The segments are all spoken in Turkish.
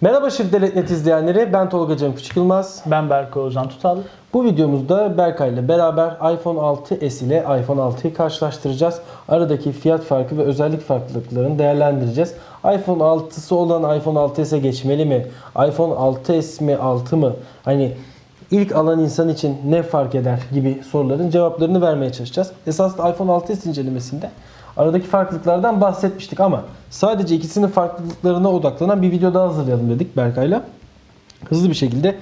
Merhaba Şirdelet izleyenleri, ben Tolga Cem Küçük Yılmaz. Ben Berkay Ozan Tutal. Bu videomuzda Berkay ile beraber iPhone 6s ile iPhone 6'yı karşılaştıracağız. Aradaki fiyat farkı ve özellik farklılıklarını değerlendireceğiz. iPhone 6'sı olan iPhone 6s'e geçmeli mi? iPhone 6s mi 6 mı? Hani ilk alan insan için ne fark eder gibi soruların cevaplarını vermeye çalışacağız. Esasında iPhone 6s incelemesinde aradaki farklılıklardan bahsetmiştik ama sadece ikisinin farklılıklarına odaklanan bir video daha hazırlayalım dedik Berkay'la. Hızlı bir şekilde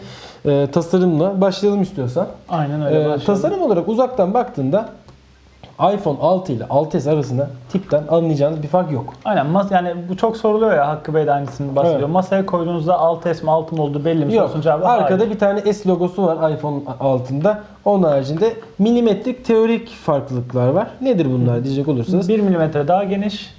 e, tasarımla başlayalım istiyorsan. Aynen öyle başlayalım. tasarım olarak uzaktan baktığında iPhone 6 ile 6s arasında tipten anlayacağınız bir fark yok. Aynen mas yani bu çok soruluyor ya Hakkı Bey de aynısını bahsediyor. Evet. Masaya koyduğunuzda 6S mi 6 mı olduğu belli mi Yok. cevabı Arkada hayır. bir tane S logosu var iPhone altında. Onun haricinde milimetrik teorik farklılıklar var. Nedir bunlar diyecek olursanız. 1 milimetre daha geniş,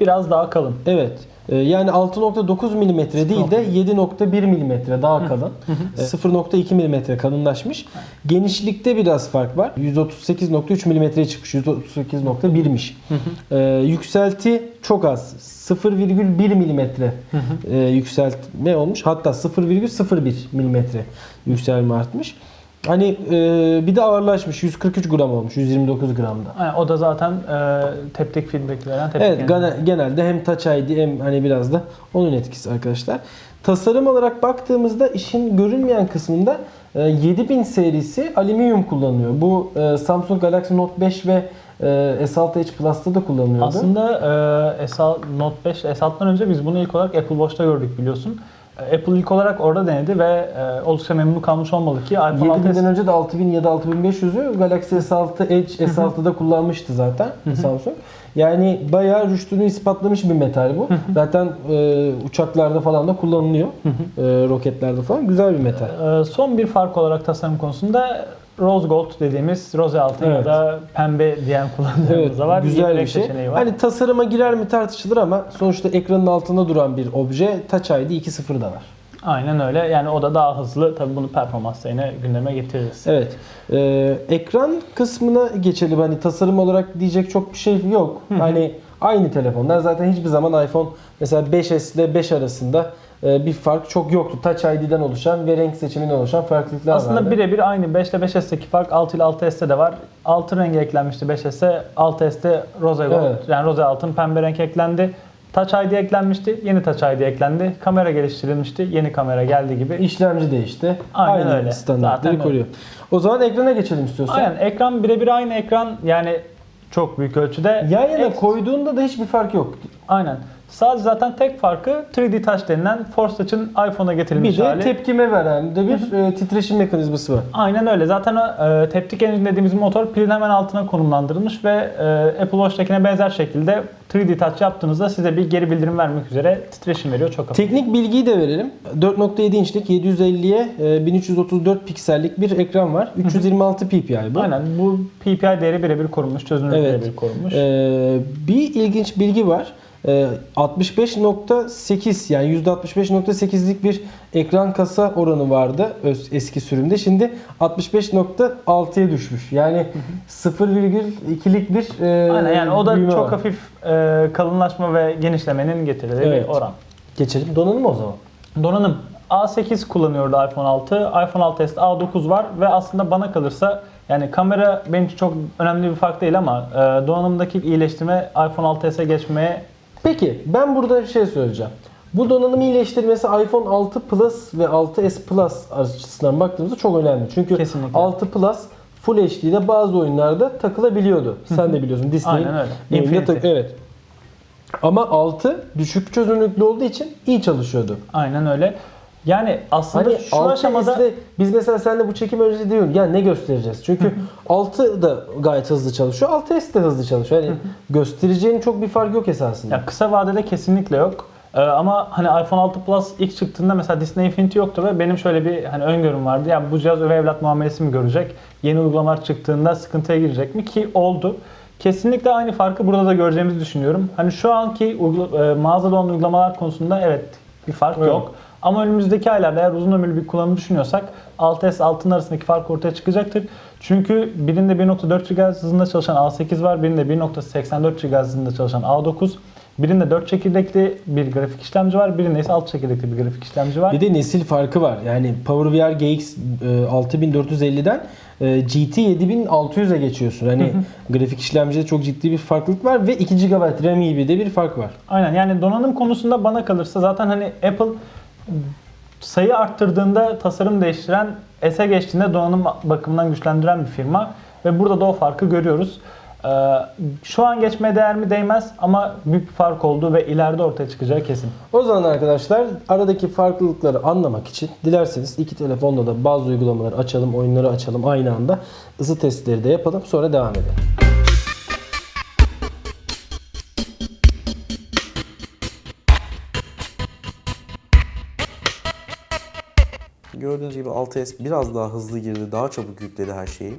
biraz daha kalın. Evet. Ee, Yani 6.9 mm değil de 7.1 mm daha kalın. Ee, 0.2 mm kalınlaşmış. Genişlikte biraz fark var. 138.3 mm'ye çıkmış. 138.1'miş. Ee, yükselti çok az. 0,1 mm e, yükseltme olmuş. Hatta 0,01 mm yükselme artmış. Hani e, bir de ağırlaşmış. 143 gram olmuş. 129 gramda. Aynen, o da zaten e, teptik feedback veren teptik. Evet yani. gene- genelde hem Touch ID hem hani biraz da onun etkisi arkadaşlar. Tasarım olarak baktığımızda işin görünmeyen kısmında e, 7000 serisi alüminyum kullanıyor. Bu e, Samsung Galaxy Note 5 ve e, S6 Edge Plus'ta da kullanılıyordu. Aslında e, S6 Note 5, S6'dan önce biz bunu ilk olarak Apple Watch'ta gördük biliyorsun. E, Apple ilk olarak orada denedi ve e, oldukça memnun kalmış olmalı ki iPhone 7000'den 6s önce de 6000 ya da 6500'ü Galaxy S6 Edge S6'da kullanmıştı zaten Samsung. Yani bayağı rüştünü ispatlamış bir metal bu. zaten e, uçaklarda falan da kullanılıyor. E, roketlerde falan. Güzel bir metal. Ee, Son bir fark olarak tasarım konusunda rose gold dediğimiz roze altın Evet. ya da pembe diyen kullanıcılarımız da var. güzel bir şey. var. Hani tasarıma girer mi tartışılır ama sonuçta ekranın altında duran bir obje Touch ID 2.0 da var. Aynen öyle. Yani o da daha hızlı. Tabii bunu performansla yine gündeme getiririz. Evet. Ee, ekran kısmına geçelim. Hani tasarım olarak diyecek çok bir şey yok. Hani aynı telefonlar zaten hiçbir zaman iPhone mesela 5S ile 5 arasında bir fark çok yoktu. Touch ID'den oluşan ve renk seçiminden oluşan farklılıklar Aslında vardı. birebir aynı 5 ile 5S'teki fark 6 ile 6S'te de var. Altın rengi eklenmişti 5S'e, 6S'te roze gold Evet. yani roze altın pembe renk eklendi. Touch ID eklenmişti, yeni Touch ID eklendi. Kamera geliştirilmişti, yeni kamera geldi gibi. İşlemci değişti. Aynen aynı öyle. standartları Zaten öyle. koruyor. O zaman ekrana geçelim istiyorsan. Aynen ekran birebir aynı ekran yani çok büyük ölçüde. Yan yana Ek- koyduğunda da hiçbir fark yok. Aynen. Sadece zaten tek farkı 3D Touch denilen Force Touch'ın iPhone'a getirilmiş Bir de hali. tepkime veren de bir e, titreşim mekanizması var. Aynen öyle. Zaten o, e, Taptic Engine dediğimiz motor pilin hemen altına konumlandırılmış ve e, Apple Watch'takine benzer şekilde 3D Touch yaptığınızda size bir geri bildirim vermek üzere titreşim veriyor. Çok hafif. Teknik bilgiyi de verelim. 4.7 inçlik 750'ye e, 1334 piksellik bir ekran var. 326 ppi bu. Aynen. Bu PPI değeri birebir korunmuş. Çözünürlük Evet. birebir korunmuş. Ee, bir ilginç bilgi var. Ee, 65.8 yani %65.8'lik bir ekran kasa oranı vardı eski sürümde. Şimdi 65.6'ya düşmüş. Yani 0,2'lik bir e, Aynen yani o da çok var. hafif e, kalınlaşma ve genişlemenin getirdiği Evet. bir oran. Geçelim donanım o zaman. Donanım A8 kullanıyordu iPhone 6. iPhone 6s A9 var ve aslında bana kalırsa yani kamera benim için çok önemli bir fark değil ama e, donanımdaki iyileştirme iPhone 6s'e geçmeye Peki ben burada bir şey söyleyeceğim. Bu donanım iyileştirmesi iPhone 6 Plus ve 6s Plus açısından baktığımızda çok önemli. Çünkü Kesinlikle. 6 Plus Full HD'de bazı oyunlarda takılabiliyordu. Sen de biliyorsun Disney'in Aynen öyle. Infinity. evet. Ama 6 düşük çözünürlüklü olduğu için iyi çalışıyordu. aynen öyle. Yani aslında Hani şu 6 aşamada S'de biz mesela seninle bu çekim öncesi diyorum ya ne göstereceğiz? Çünkü 6 da gayet hızlı çalışıyor. 6S de hızlı çalışıyor. Yani göstereceğin çok bir fark yok esasında. ya kısa vadede kesinlikle yok. Ee, ama hani iPhone 6 Plus ilk çıktığında mesela Disney Infinity yoktu ve benim şöyle bir hani öngörüm vardı. Ya bu cihaz öve evlat muamelesi mi görecek? Yeni uygulamalar çıktığında sıkıntıya girecek mi? Ki oldu. Kesinlikle aynı farkı burada da göreceğimizi düşünüyorum. Hani şu anki uygula- e, mağazada olan uygulamalar konusunda evet bir fark Evet. yok. Ama önümüzdeki aylarda eğer uzun ömürlü bir kullanım düşünüyorsak 6S 6'nın arasındaki fark ortaya çıkacaktır. Çünkü birinde 1.4 GHz hızında çalışan A8 var, birinde 1.84 GHz hızında çalışan A9. Birinde 4 çekirdekli bir grafik işlemci var, birinde ise 6 çekirdekli bir grafik işlemci var. Bir de nesil farkı var. Yani PowerVR GX e, 6450'den e, GT 7600'e geçiyorsun. Hani grafik işlemcide çok ciddi bir farklılık var ve 2 GB RAM gibi de bir fark var. Aynen yani donanım konusunda bana kalırsa zaten hani Apple sayı arttırdığında tasarım değiştiren, S'e geçtiğinde donanım bakımından güçlendiren bir firma ve burada da o farkı görüyoruz. Ee, şu an geçmeye değer mi değmez ama büyük bir fark oldu ve ileride ortaya çıkacağı kesin. O zaman arkadaşlar aradaki farklılıkları anlamak için dilerseniz iki telefonda da bazı uygulamaları açalım, oyunları açalım aynı anda. ısı testleri de yapalım sonra devam edelim. Gördüğünüz gibi 6S biraz daha hızlı girdi, daha çabuk yükledi her şeyi.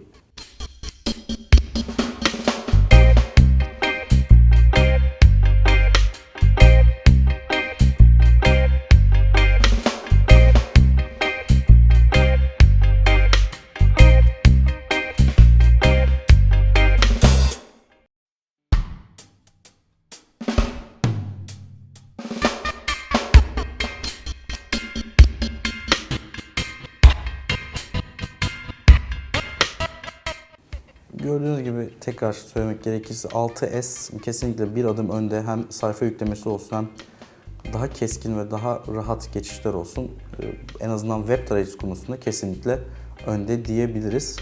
Tekrar söylemek gerekirse 6S kesinlikle bir adım önde hem sayfa yüklemesi olsun hem daha keskin ve daha rahat geçişler olsun. Ee, En azından web tarayıcısı konusunda kesinlikle önde diyebiliriz.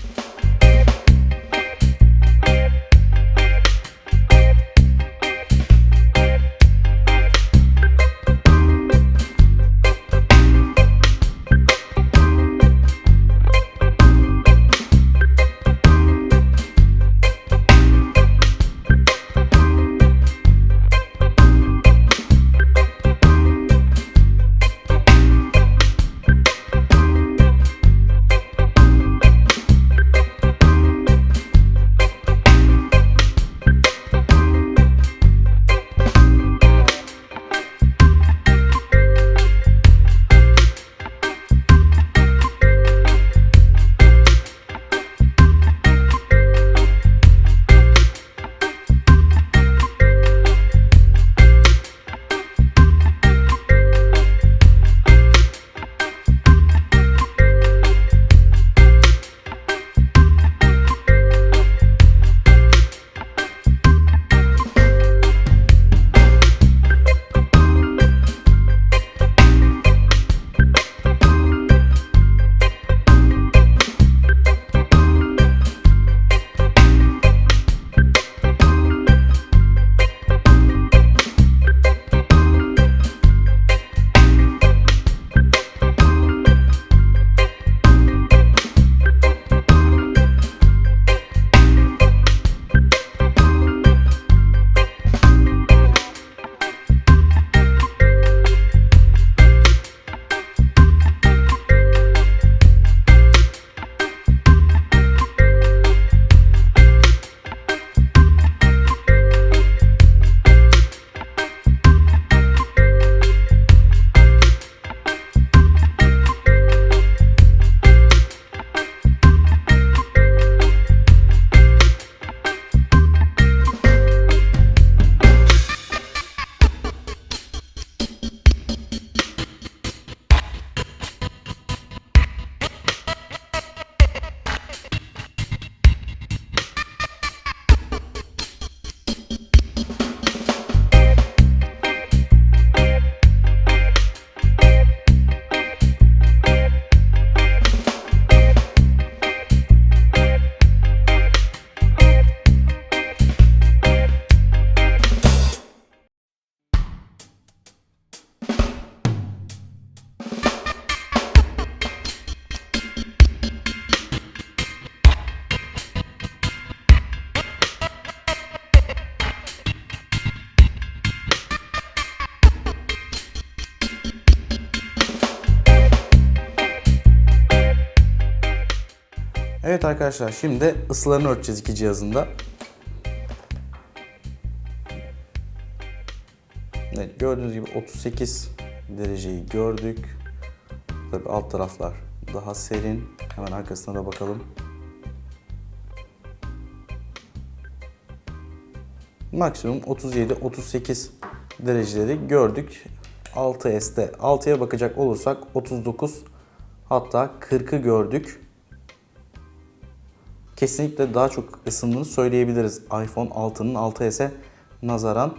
Evet arkadaşlar şimdi ısılarını ölçeceğiz iki cihazında. Evet gördüğünüz gibi 38 dereceyi gördük. Tabi alt taraflar daha serin. Hemen arkasına da bakalım. Maksimum 37-38 dereceleri gördük. 6S'te 6'ya bakacak olursak 39 hatta 40'ı gördük. Kesinlikle daha çok ısındığını söyleyebiliriz iPhone 6'nın 6S'e nazaran.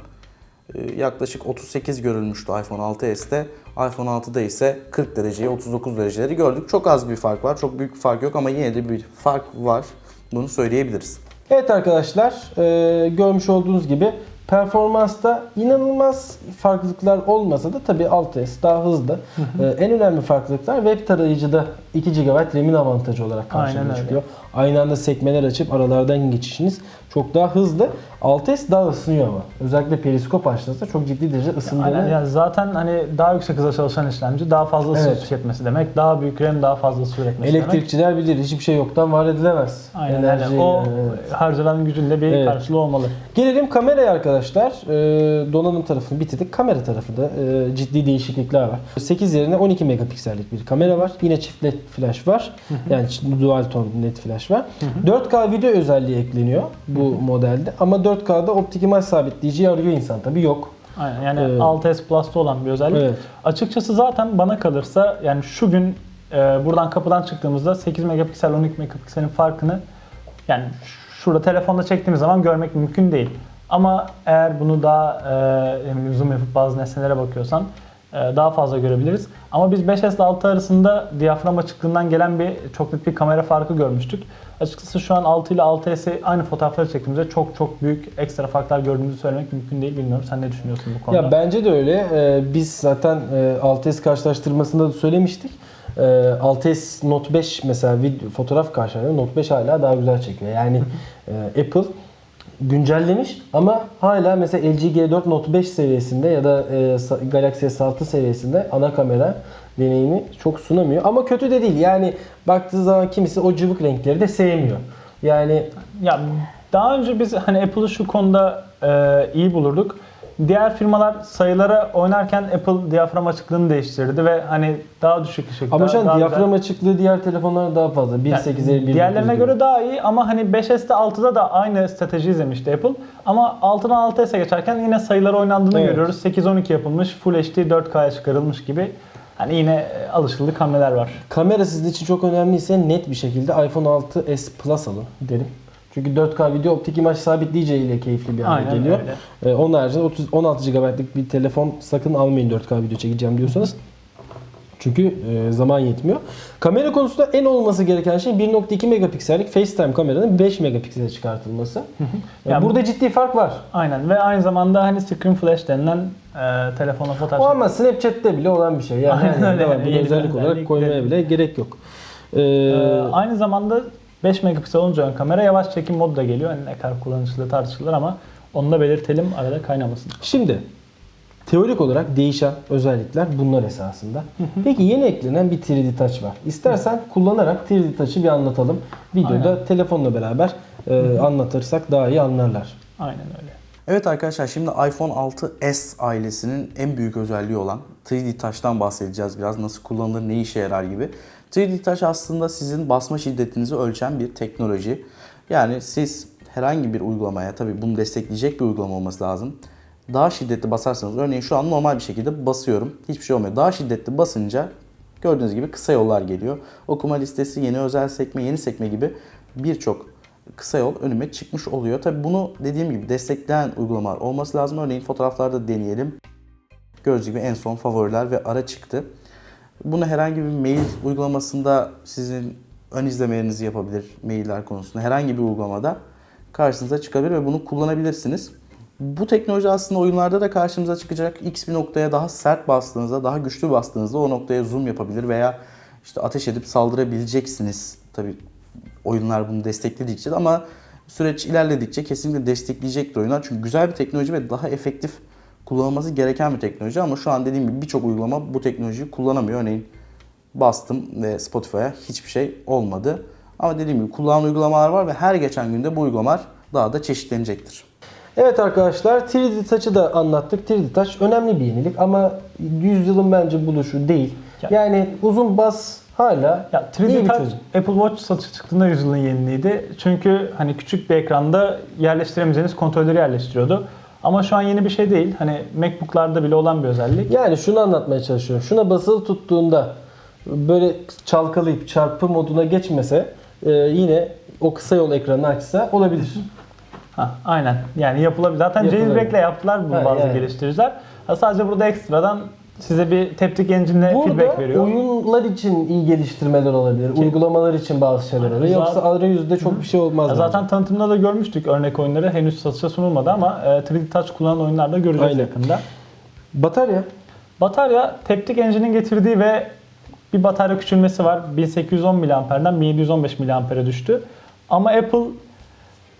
Ee, Yaklaşık 38 görülmüştü iPhone 6S'te. iPhone 6'da ise 40 dereceyi 39 dereceleri gördük. Çok az bir fark var. Çok büyük bir fark yok ama yine de bir fark var. Bunu söyleyebiliriz. Evet arkadaşlar e, görmüş olduğunuz gibi performansta inanılmaz farklılıklar olmasa da tabii 6S daha hızlı. E, en önemli farklılıklar web tarayıcıda 2 GB RAM'in avantajı olarak Aynen karşımıza öyle. çıkıyor. Aynı anda sekmeler açıp aralardan geçişiniz çok daha hızlı. 6S daha ısınıyor ama. Özellikle periskop açtığınızda çok ciddi derece ısındığını Aynen. Yani zaten hani daha yüksek hıza çalışan işlemci daha fazla ısı Evet. tüketmesi demek. Daha büyük RAM daha fazla ısı üretmesi demek. Elektrikçiler bilir hiçbir şey yoktan var edilemez. Aynen Enerji, öyle. O evet. harcanan gücün de bir Evet. karşılığı olmalı. Gelelim kameraya arkadaşlar. Ee, donanım tarafını bitirdik. Kamera tarafında e, ciddi değişiklikler var. 8 yerine 12 megapiksellik bir kamera var. Yine çift led flash var. Yani dual ton led flash var. 4K video özelliği ekleniyor bu modelde. Ama 4K'da optik imaj sabitleyici arıyor insan tabii yok. Aynen yani Evet. 6S Plus'ta olan bir özellik. Evet. Açıkçası zaten bana kalırsa yani şu gün e, buradan kapıdan çıktığımızda 8 megapiksel 12 megapikselin farkını yani şurada telefonda çektiğimiz zaman görmek mümkün değil. Ama eğer bunu daha e, zoom yapıp bazı nesnelere bakıyorsan daha fazla görebiliriz. Ama biz 5S ile 6 arasında diyafram açıklığından gelen bir çok büyük bir kamera farkı görmüştük. Açıkçası şu an 6 ile 6S'i aynı fotoğrafları çektiğimizde çok çok büyük ekstra farklar gördüğümüzü söylemek mümkün değil. Bilmiyorum sen ne düşünüyorsun bu konuda? Ya bence de öyle. Ee, biz zaten e, 6S karşılaştırmasında da söylemiştik. Ee, 6S Note 5 mesela video, fotoğraf karşılaştırmasında Note 5 hala daha güzel çekiyor. Yani e, Apple güncellemiş ama hala mesela LG G4 Note 5 seviyesinde ya da e, Galaxy S6 seviyesinde ana kamera deneyimi çok sunamıyor. Ama kötü de değil. Yani baktığı zaman kimisi o cıvık renkleri de sevmiyor. Yani Ya daha önce biz hani Apple'ı şu konuda e, iyi bulurduk. Diğer firmalar sayılara oynarken Apple diyafram açıklığını değiştirdi ve hani daha düşük ışıkta. ama şu an daha diyafram güzel- açıklığı diğer telefonlarda daha fazla. 1.8'e Yani 1.9 Diğerlerine gibi. göre daha iyi ama hani 5S'te 6'da da aynı strateji izlemişti Apple. Ama 6'dan 6S'e geçerken yine sayılar oynandığını Evet. görüyoruz. 8-12 yapılmış, Full HD 4K'ya çıkarılmış gibi. Hani yine e, alışıldık hamleler var. Kamera sizin için çok önemliyse net bir şekilde iPhone 6s Plus alın derim. Çünkü 4K video optik imaj sabitleyici ile keyifli bir hale Aynen geliyor. öyle. Ee, onun haricinde 30, 16 GB'lık bir telefon sakın almayın 4K video çekeceğim diyorsanız. Çünkü e, zaman yetmiyor. Kamera konusunda en olması gereken şey 1.2 megapiksellik FaceTime kameranın 5 megapiksele çıkartılması. Yani Yani burada ciddi fark var. Aynen ve aynı zamanda hani screen flash denilen e, telefona fotoğraf O ama Snapchat'te bile olan bir şey. Yani, Aynen yani öyle. Yani yeni özellik olarak koymaya de- bile gerek yok. Ee, Ee, aynı zamanda 5 megapiksel olunca ön kamera yavaş çekim modu da geliyor. Hani ne kadar kullanışlı tartışılır ama onu da belirtelim arada kaynamasın. Şimdi teorik olarak değişen özellikler bunlar esasında. Peki yeni eklenen bir 3D Touch var. İstersen kullanarak 3D Touch'ı bir anlatalım. Videoda Aynen. telefonla beraber e, anlatırsak daha iyi anlarlar. Aynen öyle. Evet arkadaşlar şimdi iPhone 6s ailesinin en büyük özelliği olan 3D Touch'tan bahsedeceğiz biraz. Nasıl kullanılır, ne işe yarar gibi. 3D Touch aslında sizin basma şiddetinizi ölçen bir teknoloji. Yani siz herhangi bir uygulamaya, tabii bunu destekleyecek bir uygulama olması lazım. Daha şiddetli basarsanız, örneğin şu an normal bir şekilde basıyorum. Hiçbir şey olmuyor. Daha şiddetli basınca gördüğünüz gibi kısa yollar geliyor. Okuma listesi, yeni özel sekme, yeni sekme gibi birçok kısa yol önüme çıkmış oluyor. Tabii bunu dediğim gibi destekleyen uygulamalar olması lazım. Örneğin fotoğraflarda deneyelim. Gördüğünüz gibi en son favoriler ve ara çıktı. Bunu herhangi bir mail uygulamasında sizin ön izlemelerinizi yapabilir mailler konusunda. Herhangi bir uygulamada karşınıza çıkabilir ve bunu kullanabilirsiniz. Bu teknoloji aslında oyunlarda da karşımıza çıkacak. X bir noktaya daha sert bastığınızda, daha güçlü bastığınızda o noktaya zoom yapabilir veya işte ateş edip saldırabileceksiniz. Tabii oyunlar bunu destekledikçe de ama süreç ilerledikçe kesinlikle destekleyecektir oyunlar. Çünkü güzel bir teknoloji ve daha efektif kullanılması gereken bir teknoloji ama şu an dediğim gibi birçok uygulama bu teknolojiyi kullanamıyor. Örneğin bastım ve Spotify'a hiçbir şey olmadı. Ama dediğim gibi kullanılan uygulamalar var ve her geçen günde bu uygulamalar daha da çeşitlenecektir. Evet arkadaşlar 3D Touch'ı da anlattık. 3D Touch önemli bir yenilik ama yüzyılın bence buluşu değil. Ya- Yani uzun bas hala Ya iyi 3D bir Touch çözüm. Apple Watch satışa çıktığında yüzyılın yeniliğiydi. Çünkü hani küçük bir ekranda yerleştiremeyeceğiniz kontrolleri yerleştiriyordu. Ama şu an yeni bir şey değil. Hani MacBook'larda bile olan bir özellik. Yani şunu anlatmaya çalışıyorum. Şuna basılı tuttuğunda böyle çalkalayıp çarpı moduna geçmese e, yine o kısa yol ekranını açsa olabilir. Ha, aynen. Yani yapılabilir. Zaten Yapılabilir. jailbreak'le yaptılar bunu Ha, bazı yani. geliştiriciler. Ha, sadece burada ekstradan size bir teptik engine'le feedback veriyor. oyunlar için iyi geliştirmeler olabilir. Uygulamalar için bazı şeyler olabilir. Yoksa arayüzde çok bir şey olmaz. Zaten tanıtımda da görmüştük örnek oyunları. Henüz satışa sunulmadı ama e, 3D Touch kullanan oyunlarda göreceğiz Aynen. yakında. Batarya. Batarya Taptic Engine'in getirdiği ve bir batarya küçülmesi var. 1810 mAh'den 1715 mAh'e düştü. Ama Apple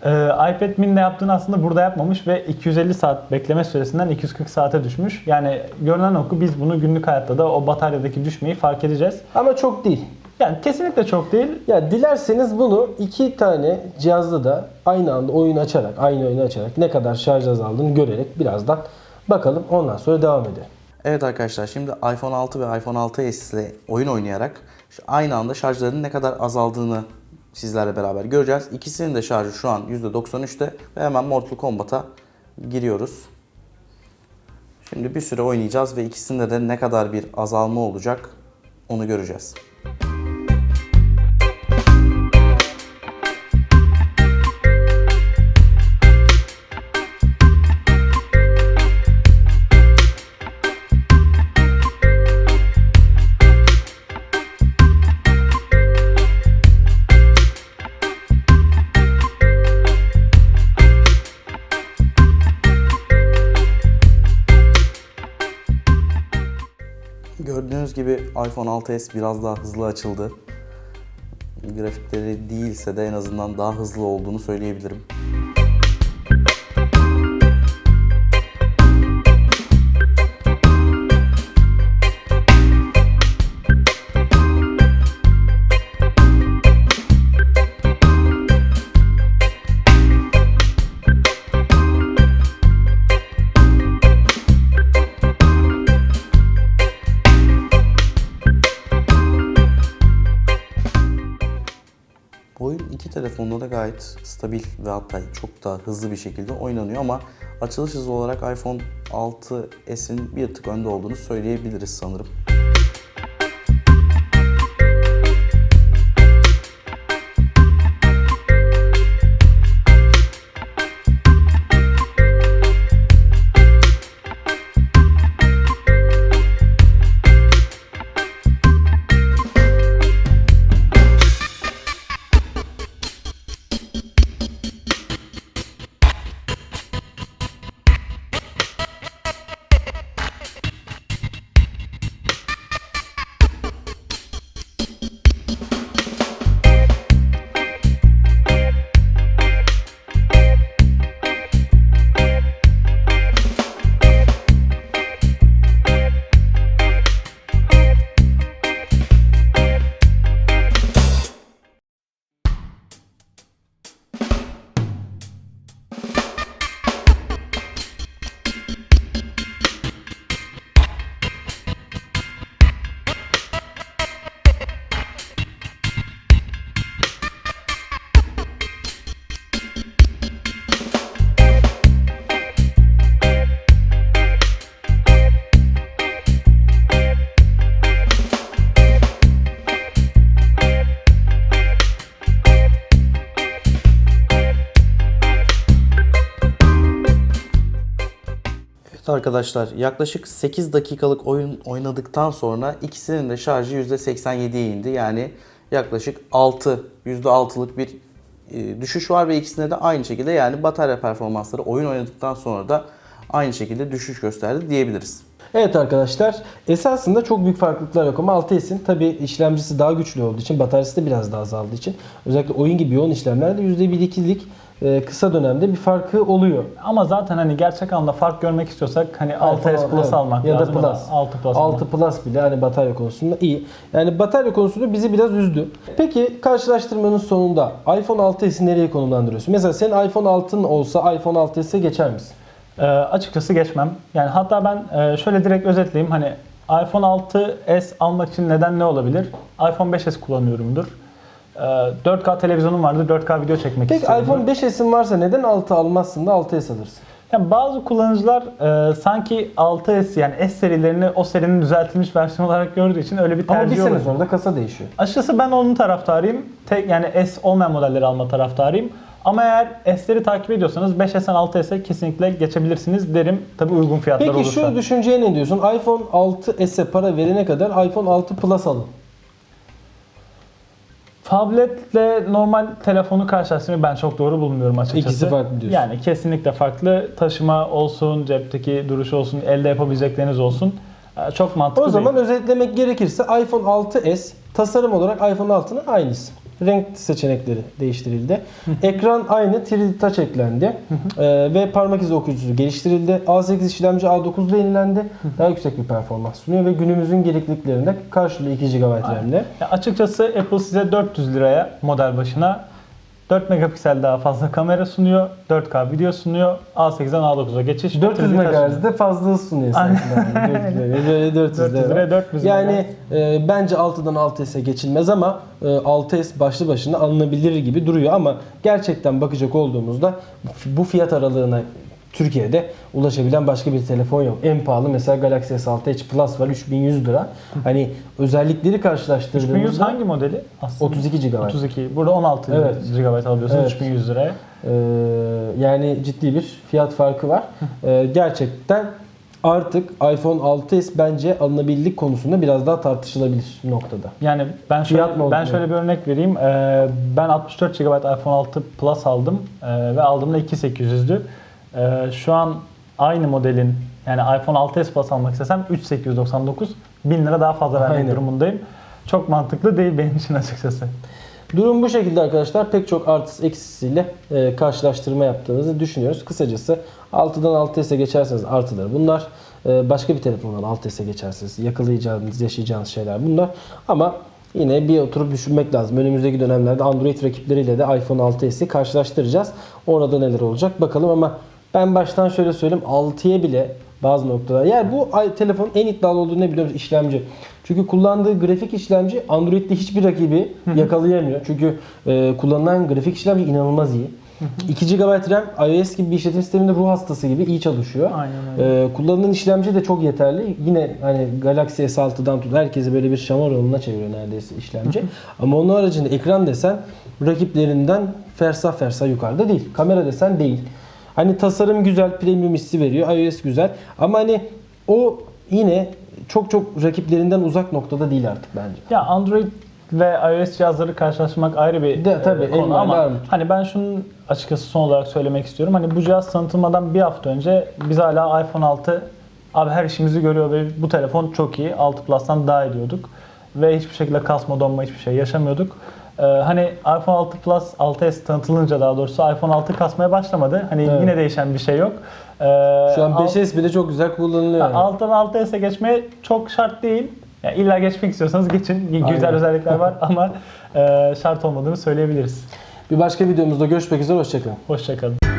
e, iPad mini'de yaptığını aslında burada yapmamış ve 250 saat bekleme süresinden 240 saate düşmüş. Yani görünen oku biz bunu günlük hayatta da o bataryadaki düşmeyi fark edeceğiz. Ama çok değil. Yani kesinlikle çok değil. Ya dilerseniz bunu iki tane cihazda da aynı anda oyun açarak, aynı oyunu açarak ne kadar şarj azaldığını görerek birazdan bakalım. Ondan sonra devam edelim. Evet arkadaşlar şimdi iPhone 6 ve iPhone 6s ile oyun oynayarak şu aynı anda şarjlarının ne kadar azaldığını sizlerle beraber göreceğiz. İkisinin de şarjı şu an %93'te ve hemen Mortal Kombat'a giriyoruz. Şimdi bir süre oynayacağız ve ikisinde de ne kadar bir azalma olacak onu göreceğiz. iPhone 6s biraz daha hızlı açıldı. Grafikleri değilse de en azından daha hızlı olduğunu söyleyebilirim. Stabil ve hatta çok daha hızlı bir şekilde oynanıyor ama açılış hızı olarak iPhone 6s'in bir tık önde olduğunu söyleyebiliriz sanırım. Arkadaşlar yaklaşık 8 dakikalık oyun oynadıktan sonra ikisinin de şarjı %87'ye indi. Yani yaklaşık 6, %6'lık bir e, düşüş var ve ikisinde de aynı şekilde yani batarya performansları oyun oynadıktan sonra da aynı şekilde düşüş gösterdi diyebiliriz. Evet arkadaşlar esasında çok büyük farklılıklar yok ama 6s'in tabi işlemcisi daha güçlü olduğu için bataryası da biraz daha azaldığı için özellikle oyun gibi yoğun işlemlerde %1-2'lik e, kısa dönemde bir farkı oluyor. Ama zaten hani gerçek anlamda fark görmek istiyorsak hani 6s Plus Evet. almak ya lazım. da Plus. 6 Plus. 6 Plus bile hani batarya konusunda iyi. Yani batarya konusunda bizi biraz üzdü. Peki karşılaştırmanın sonunda iPhone 6s'i nereye konumlandırıyorsun? Mesela senin iPhone 6'ın olsa iPhone 6s'e geçer misin? Ee, açıkçası geçmem. Yani hatta ben e, şöyle direkt özetleyeyim. Hani iPhone 6s almak için neden ne olabilir? iPhone 5s kullanıyorumdur. Ee, 4K televizyonum vardı. 4K video çekmek Peki istiyorum. iPhone 5s'in varsa neden 6 almazsın da 6s alırsın? Yani bazı kullanıcılar e, sanki 6S yani S serilerini o serinin düzeltilmiş versiyonu olarak gördüğü için öyle bir Ama bir tercih sene oluyor. sonra da kasa değişiyor. Açıkçası ben onun taraftarıyım. Tek yani S olmayan modelleri alma taraftarıyım. Ama eğer S'leri takip ediyorsanız 5S'den 6S'e kesinlikle geçebilirsiniz derim. Tabii uygun fiyatlar Peki olursa. şu düşünceye ne diyorsun? iPhone 6s'e para verene kadar iPhone 6 Plus alın. Tabletle normal telefonu karşılaştırmayı ben çok doğru bulmuyorum açıkçası. İkisi farklı diyorsun. Yani kesinlikle farklı. Taşıma olsun, cepteki duruş olsun, elde yapabilecekleriniz olsun. Ee, Çok mantıklı O zaman değil. özetlemek gerekirse iPhone 6s tasarım olarak iPhone 6'nın aynısı. Renk seçenekleri değiştirildi. Ekran aynı, 3D Touch eklendi. Ee, ve parmak izi okuyucusu geliştirildi. A8 işlemci A9'da yenilendi. Daha yüksek bir performans sunuyor ve günümüzün gerekliliklerinde karşılıyor 2 GB RAM'le. Açıkçası Apple size 400 liraya model başına 4 megapiksel daha fazla kamera sunuyor, 4K video sunuyor, A8'den A9'a geçiş. 400 3D taşıma. MHz'de fazla sunuyor sanki. Yani 400 liraya. Böyle 400 400 liraya. liraya 400 Yani e, bence 6'dan 6S'e geçilmez ama e, 6S başlı başına alınabilir gibi duruyor ama gerçekten bakacak olduğumuzda bu fiyat aralığına Türkiye'de ulaşabilen başka bir telefon yok. En pahalı mesela Galaxy S6 Edge Plus var 3100 lira. Hani özellikleri 3100 karşılaştırdığımızda hangi modeli? Aslında 32 GB. 32. Burada 16 Evet. GB alıyorsunuz Evet. 3100 liraya. Ee, yani ciddi bir fiyat farkı var. Ee, gerçekten artık iPhone 6s bence alınabilirlik konusunda biraz daha tartışılabilir noktada. Yani ben şöyle, Fiyat ben şöyle bir örnek vereyim. Ee, ben 64 GB iPhone 6 Plus aldım Ee, ve aldığımda 2800'dü. Ee, şu an aynı modelin yani iPhone 6s Plus almak istesem 3899 1000 lira daha fazla vermek Aynen. durumundayım. Çok mantıklı değil benim için açıkçası. Durum bu şekilde arkadaşlar. Pek çok artısı eksisiyle e, karşılaştırma yaptığınızı düşünüyoruz. Kısacası 6'dan 6s'e geçerseniz artıları bunlar. E, başka bir telefondan 6s'e geçerseniz yakalayacağınız, yaşayacağınız şeyler bunlar. Ama yine bir oturup düşünmek lazım. Önümüzdeki dönemlerde Android rakipleriyle de iPhone 6s'i karşılaştıracağız. Orada neler olacak bakalım ama ben baştan şöyle söyleyeyim 6'ya bile bazı noktalar. Yani bu telefonun en iddialı olduğu ne biliyor musun? İşlemci. Çünkü kullandığı grafik işlemci Android'de hiçbir rakibi yakalayamıyor. Çünkü e, kullanılan grafik işlemci inanılmaz iyi. 2 GB RAM iOS gibi bir işletim sisteminde ruh hastası gibi iyi çalışıyor. Aynen öyle. E, kullanılan işlemci de çok yeterli. Yine hani Galaxy S6'dan tut herkesi böyle bir şamar yoluna çeviriyor neredeyse işlemci. Ama onun haricinde ekran desen rakiplerinden fersah fersah yukarıda değil. Kamera desen değil. Hani tasarım güzel, premium hissi veriyor. iOS güzel. Ama hani o yine çok çok rakiplerinden uzak noktada değil artık bence. Ya Android ve iOS cihazları karşılaştırmak ayrı bir De- tabii, e, konu ama armut. hani ben şunun açıkçası son olarak söylemek istiyorum. Hani bu cihaz tanıtılmadan bir hafta önce biz hala iPhone 6 abi her işimizi görüyor ve bu telefon çok iyi. 6 Plus'tan daha iyi diyorduk. Ve hiçbir şekilde kasma donma hiçbir şey yaşamıyorduk. Ee, hani iPhone 6 Plus 6s tanıtılınca daha doğrusu iPhone 6 kasmaya başlamadı. Hani Evet. yine değişen bir şey yok. Ee, Şu an alt- 5S bile çok güzel kullanılıyor. yani. Alttan 6S'e geçmeye çok şart değil. Yani illa geçmek istiyorsanız geçin. Güzel Aynen. özellikler var ama e, şart olmadığını söyleyebiliriz. Bir başka videomuzda görüşmek üzere. Hoşçakalın. Hoşçakalın.